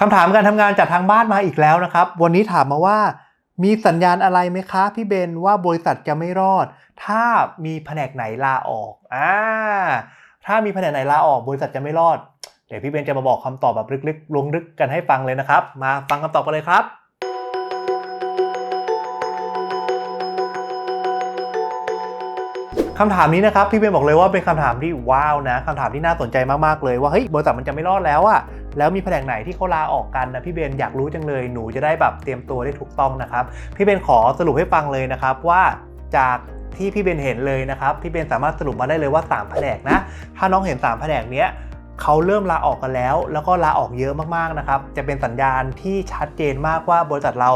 คำถามการทำงานจากทางบ้านมาอีกแล้วนะครับ วันนี้ถามมาว่า มีสัญญาณอะไรไหมคะพี่เบนว่าบริษัทจะไม่รอด ถ้ามีแผนกไหนลาออกอ่าถ้ามีแผนกไหนลาออก บริษัทจะไม่รอด เดี๋ยวพี่เบนจะมาบอกคำตอบแบบลึกๆ ลงลึกกันให้ฟังเลยนะครับ มาฟังคำตอบกันเลยครับ คำถามนี้นะครับพี่เบนบอกเลยว่าเป็นคำถามที่ว้าวนะคำถามที่น่าสนใจมากๆเลยว่าเฮ้ยบริษัทมันจะไม่รอดแล้วอะแล้วมีแผนกไหนที่เขาลาออกกันนะพี่เบนอยากรู้จังเลยหนูจะได้แบบเตรียมตัวได้ถูกต้องนะครับพี่เบนขอสรุปให้ฟังเลยนะครับว่าจากที่พี่เบนเห็นเลยนะครับพี่เบนสามารถสรุปมาได้เลยว่า3แผนกนะถ้าน้องเห็น3แผนกเนี้ยเขาเริ่มลาออกกันแล้ว แล้วก็ลาออกเยอะมากๆนะครับ จะเป็นสัญญาณที่ชัดเจนมากว่าบริษัทเรา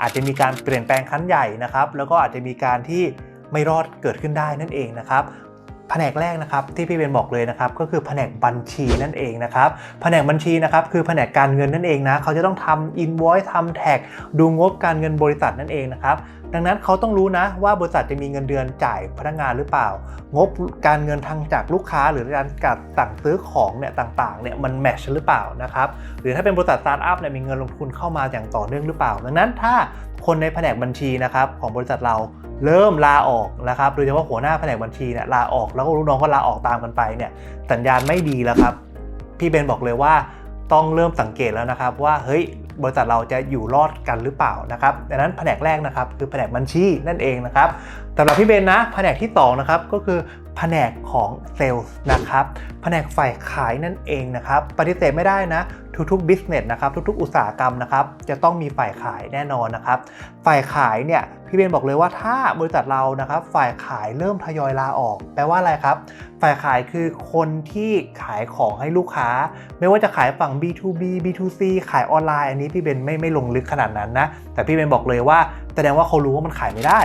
อาจจะมีการเปลี่ยนแปลงครั้งใหญ่นะครับ แล้วก็อาจจะมีการที่ ไม่รอดเกิดขึ้นได้นั่นเองนะครับแผนกแรกนะครับที่พี่เบนบอกเลยนะครับก็คือแผนกบัญชีนั่นเองนะครับแผนกบัญชีนะครับคือแผนกการเงินนั่นเองนะเขาจะต้องทำอินวอยซ์ทำแท็กดูงบการเงินบริษัทนั่นเองนะครับดังนั้นเขาต้องรู้นะว่าบริษัทจะมีเงินเดือนจ่ายพนักงานหรือเปล่า งบการเงินทางจากลูกค้าหรือการการสั่งซื้อของเนี่ยต่างๆเนี่ยมันแมชหรือเปล่านะครับหรือถ้าเป็นบริษัทสตาร์ทอัพเนี่ยมีเงินลงทุนเข้ามาอย่างต่อเนื่องหรือเปล่า ดังนั้นถ้าคนในแผนกบัญชีนะครับของบริษัทเรา เริ่มลาออกนะครับโดยเฉพาะหัวหน้าแผนกบัญชีเนี่ยลาออกแล้วก็ลูกน้องก็ลาออกตามกันไปเนี่ยสัญญาณไม่ดีแล้วครับ พี่เบนบอกเลยว่าต้องเริ่มสังเกตแล้วนะครับว่าเฮ้ยบริษัทเราจะอยู่รอดกันหรือเปล่านะครับดังนั้นแผนกแรกนะครับคือแผนกบัญชีนั่นเองนะครับ สำหรับพี่เบนนะแผนกที่2นะครับก็คือแผนกของเซลล์นะครับแผนกฝ่ายขายนั่นเองนะครับปฏิเสธไม่ได้นะทุกๆ business นะครับทุกๆ อุตสาหกรรมนะครับจะต้องมีฝ่ายขายแน่นอนนะครับฝ่ายขายเนี่ยพี่เบนบอกเลยว่าถ้าบริษัทเรานะครับฝ่ายขายเริ่มทยอยลาออก แปลว่าอะไรครับ ฝ่ายขายคือคนที่ขายของให้ลูกค้า ไม่ว่าจะขายฝั่ง B2B B2C ขายออนไลน์อันนี้พี่เบนไม่ไม่ลงลึกขนาดนั้นนะแต่พี่เบนบอกเลยว่าแสดงว่าเขารู้ว่ามันขายไม่ได้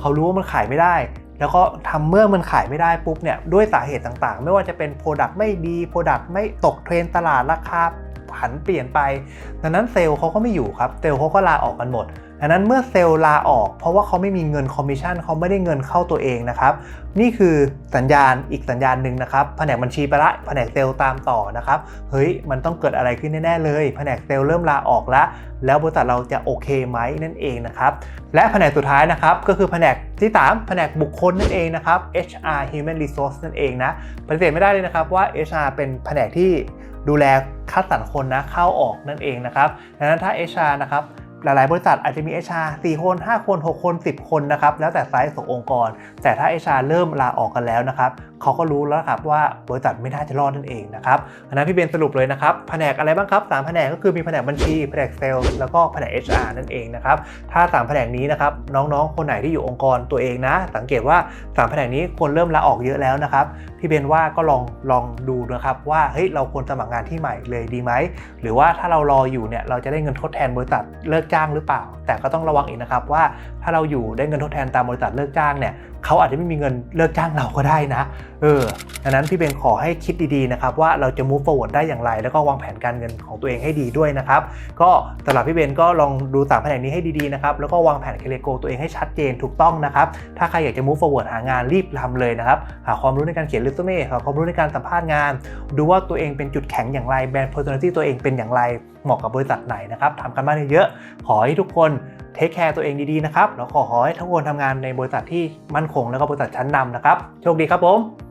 เขารู้ว่ามันขายไม่ได้ แล้วก็ทำเมื่อมันขายไม่ได้ปุ๊บเนี่ยด้วยสาเหตุต่างๆ ไม่ว่าจะเป็น Product ไม่ดี Product ไม่ตกเทรนตลาดราคา ผันเปลี่ยนไป ดังนั้นเซลล์เขาก็ไม่อยู่ครับ เซลล์เขาก็ลาออกกันหมด ดังนั้นเมื่อเซลล์ลาออก เพราะว่าเขาไม่มีเงินคอมมิชชั่นเขาไม่ได้เงินเข้าตัวเองนะครับ นี่คือสัญญาณอีกสัญญาณหนึ่งนะครับ แผนกบัญชีไปละแผนกเซลล์ตามต่อนะครับ เฮ้ย มันต้องเกิดอะไรขึ้นแน่ๆเลย แผนกเซลล์เริ่มลาออกแล้วแล้วบริษัทเราจะโอเคไหมนั่นเองนะครับ และแผนกสุดท้ายนะครับ ก็คือแผนกที่3แผนกบุคคลนั่นเองนะครับ HR Human Resource นั่นเองนะ ปฏิเสธไม่ได้เลยนะครับว่า HR เป็นแผนกที่ดูแล คัดสรรคนนะเข้าออกนั่นเองนะครับดังนั้นถ้า HR นะครับหลาย ๆ บริษัทอาจจะมี HR 4 คน 5 คน 6 คน 10 คนนะครับ แล้วแต่ไซส์ขององค์กร แต่ถ้า HR เริ่มลาออกกันแล้วนะครับ เขาก็รู้แล้วครับว่าบริษัทไม่น่าจะรอดนั่นเองนะครับอันนั้นพี่เบนสรุปเลยนะครับ แผนกอะไรบ้างครับ3แผนกก็คือมีแผนกบัญชี แผนกเซลล์ แล้วก็แผนก HR นั่นเองนะครับ ถ้า 3 แผนกนี้นะครับ น้อง ๆ คนไหนที่อยู่องค์กรตัวเองนะ สังเกตว่า 3 แผนกนี้คนเริ่มลาออกเยอะแล้วนะครับพี่เบนว่าก็ลองลองดูนะครับว่าเฮ้ยเราควรสมัครงานที่ใหม่เลยดีไหมหรือว่าถ้าเรารออยู่เนี่ยเราจะได้เงินทดแทนบริษัทเลิกจ้างหรือเปล่า แต่ก็ต้องระวังอีกนะครับว่าถ้าเราอยู่ได้เงินทดแทนตามบริษัทเลิกจ้างเนี่ยเขาอาจจะไม่มีเงินเลิกจ้างเราก็ได้นะเออดังนั้นพี่เบนขอให้คิดดีๆนะครับว่าเราจะ move forward ได้อย่างไร แล้วก็วางแผนการเงินของตัวเองให้ดีด้วยนะครับก็สำหรับพี่เบนก็ลองดูสามแผนนี้ให้ดีๆนะครับแล้วก็วางแผนเคเลโกตัวเองให้ชัดเจนถูกต้องนะครับถ้าใครอยากจะ move forward หางานรีบทำเลยนะครับหาความรู้ในการเขียน resume หาความรู้ในการสัมภาษณ์งาน ดูว่าตัวเองเป็นจุดแข็งอย่างไรแบรนด์ personality ตัวเองเป็นอย่างไรเหมาะกับบริษัทไหนนะครับทำกันบ้านเยอะๆขอให้ทุกคนเทคแคร์ตัวเองดีๆนะครับแล้วขอให้ทุกคนทำงานในบริษัทที่มั่นคงแล้วก็บริษัทชั้นนำนะครับโชคดีครับผม